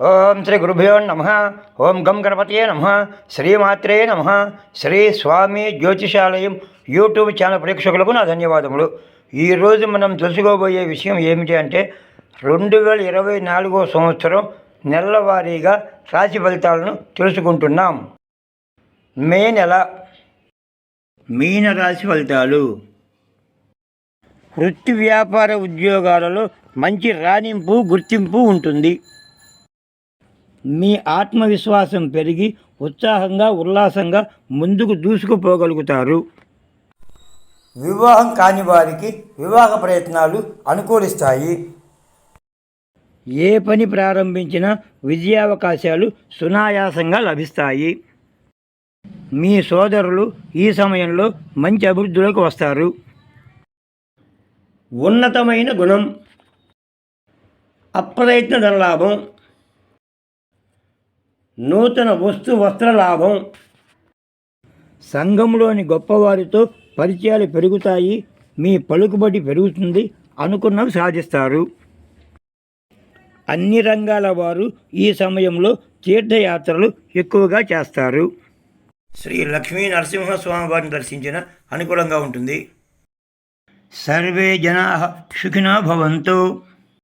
ఓం శ్రీ గురుభ్యో నమ. ఓం గం గణపతియే నమ. శ్రీమాత్రే నమ. శ్రీ స్వామి జ్యోతిషాలయం యూట్యూబ్ ఛానల్ ప్రేక్షకులకు నా ధన్యవాదములు. ఈరోజు మనం తెలుసుకోబోయే విషయం ఏమిటి అంటే రెండు వేల ఇరవై నాలుగో సంవత్సరం నెలవారీగా రాశి ఫలితాలను తెలుసుకుంటున్నాం. మే నెల. మీన రాశి ఫలితాలు. వృత్తి వ్యాపార ఉద్యోగాలలో మంచి రాణింపు గుర్తింపు ఉంటుంది. మీ ఆత్మవిశ్వాసం పెరిగి ఉత్సాహంగా ఉల్లాసంగా ముందుకు దూసుకుపోగలుగుతారు. వివాహం కాని వారికి వివాహ ప్రయత్నాలు అనుకూలిస్తాయి. ఏ పని ప్రారంభించినా విజయావకాశాలు సునాయాసంగా లభిస్తాయి. మీ సోదరులు ఈ సమయంలో మంచి అభివృద్ధిలోకి వస్తారు. ఉన్నతమైన గుణం అప్రయత్న ధనలాభం నూతన వస్తు వస్త్ర లాభం. సంఘంలోని గొప్పవారితో పరిచయాలు పెరుగుతాయి మీ పలుకుబడి పెరుగుతుంది అనుకున్నవి సాధిస్తారు. అన్ని రంగాల వారు ఈ సమయంలో తీర్థయాత్రలు ఎక్కువగా చేస్తారు. శ్రీ లక్ష్మీ నరసింహస్వామి వారిని దర్శించిన అనుకూలంగా ఉంటుంది. సర్వే జనా సుఖినో భవంతు.